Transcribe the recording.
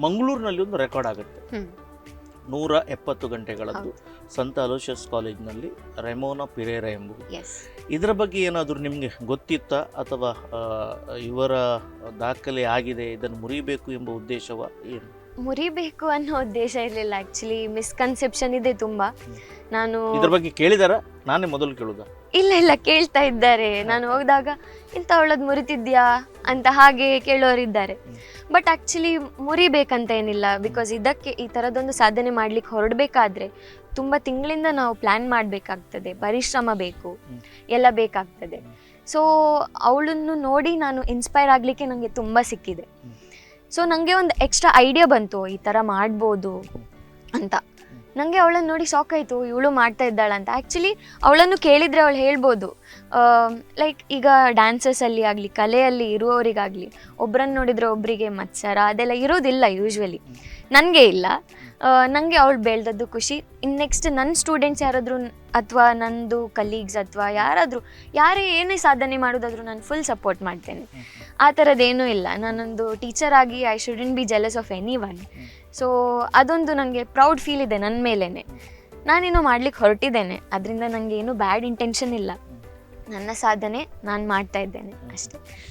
ಮಂಗಳೂರಿನಲ್ಲಿ ಒಂದು ರೆಕಾರ್ಡ್ ಆಗುತ್ತೆ. ನೂರ ಎಪ್ಪತ್ತು ಗಂಟೆಗಳದ್ದು ಸಂತ ಅಲೋಷಿಯಸ್ ಕಾಲೇಜ್ನಲ್ಲಿ ರೆಮೋನಾ ಪಿರೇರ ಎಂಬುದು. ಇದರ ಬಗ್ಗೆ ಏನಾದರೂ ನಿಮಗೆ ಗೊತ್ತಿತ್ತಾ ಅಥವಾ ಇವರ ದಾಖಲೆ ಆಗಿದೆ ಇದನ್ನು ಮುರಿಬೇಕು ಎಂಬ ಉದ್ದೇಶವ ಏನು? ಮುರಿಬೇಕು ಅನ್ನೋ ಉದ್ದೇಶ ಇರಲಿಲ್ಲ. ಆಕ್ಚುಲಿ ಮಿಸ್ಕನ್ಸೆಪ್ಷನ್ ಇದೆ ತುಂಬಾ. ನಾನು ಇದ್ರ ಬಗ್ಗೆ ಕೇಳಿದಾರ? ನಾನೇ ಮೊದಲು ಕೇಳುದ? ಇಲ್ಲ ಇಲ್ಲ ಕೇಳ್ತಾ ಇದ್ದಾರೆ. ನಾನು ಹೋಗಿದಾಗ ಇಂಥ ಅವಳದ್ ಮುರಿತಿದ್ಯಾ? ಅಂತ ಹಾಗೆ ಕೇಳೋರಿದ್ದಾರೆ. ಬಟ್ ಆಕ್ಚುಲಿ ಮುರಿಬೇಕಂತ ಏನಿಲ್ಲ. ಬಿಕಾಸ್ ಇದಕ್ಕೆ ಈ ಥರದೊಂದು ಸಾಧನೆ ಮಾಡ್ಲಿಕ್ಕೆ ಹೊರಡಬೇಕಾದ್ರೆ ತುಂಬ ತಿಂಗಳಿಂದ ನಾವು ಪ್ಲ್ಯಾನ್ ಮಾಡಬೇಕಾಗ್ತದೆ. ಪರಿಶ್ರಮ ಬೇಕು. ಎಲ್ಲ ಬೇಕಾಗ್ತದೆ. ಸೊ ಅವಳನ್ನು ನೋಡಿ ನಾನು ಇನ್ಸ್ಪೈರ್ ಆಗಲಿಕ್ಕೆ ನನಗೆ ತುಂಬ ಸಿಕ್ಕಿದೆ. ಸೊ ನನಗೆ ಒಂದು ಎಕ್ಸ್ಟ್ರಾ ಐಡಿಯಾ ಬಂತು ಈ ಥರ ಮಾಡ್ಬೋದು ಅಂತ. ನನಗೆ ಅವಳನ್ನು ನೋಡಿ ಶಾಕ್ ಆಯಿತು ಇವಳು ಮಾಡ್ತಾ ಇದ್ದಾಳಂತ ಆ್ಯಕ್ಚುಲಿ ಅವಳನ್ನು ಕೇಳಿದರೆ ಅವಳು ಹೇಳ್ಬೋದು ಲೈಕ್ ಈಗ ಡ್ಯಾನ್ಸರ್ಸಲ್ಲಿ ಆಗಲಿ ಕಲೆಯಲ್ಲಿ ಇರುವವರಿಗಾಗಲಿ ಒಬ್ಬರನ್ನು ನೋಡಿದರೆ ಒಬ್ಬರಿಗೆ ಮತ್ಸರ ಅದೆಲ್ಲ ಇರೋದಿಲ್ಲ ಯೂಶ್ವಲಿ ನನಗೆ ಇಲ್ಲ. ನನಗೆ ಅವಳು ಬೆಳೆದದ್ದು ಖುಷಿ. ಇನ್ನು ನೆಕ್ಸ್ಟ್ ನನ್ನ ಸ್ಟೂಡೆಂಟ್ಸ್ ಯಾರಾದರೂ ಅಥವಾ ನಂದು ಕಲೀಗ್ಸ್ ಅಥವಾ ಯಾರಾದರೂ, ಯಾರೇ ಏನೇ ಸಾಧನೆ ಮಾಡೋದಾದರೂ ನಾನು ಫುಲ್ ಸಪೋರ್ಟ್ ಮಾಡ್ತೇನೆ. ಆ ಥರದ್ದೇನೂ ಇಲ್ಲ. ನಾನೊಂದು ಟೀಚರ್ ಆಗಿ I shouldn't be jealous of anyone so ಅದೊಂದು ನನಗೆ ಪ್ರೌಡ್ ಫೀಲ್ ಇದೆ ನನ್ನ ಮೇಲೇ ನಾನೇನೋ ಮಾಡ್ಲಿಕ್ಕೆ ಹೊರಟಿದ್ದೇನೆ. ಅದರಿಂದ ನನಗೆ ಏನು ಬ್ಯಾಡ್ ಇಂಟೆನ್ಷನ್ ಇಲ್ಲ. ನನ್ನ ಸಾಧನೆ ನಾನು ಮಾಡ್ತಾ ಇದ್ದೇನೆ ಅಷ್ಟೇ.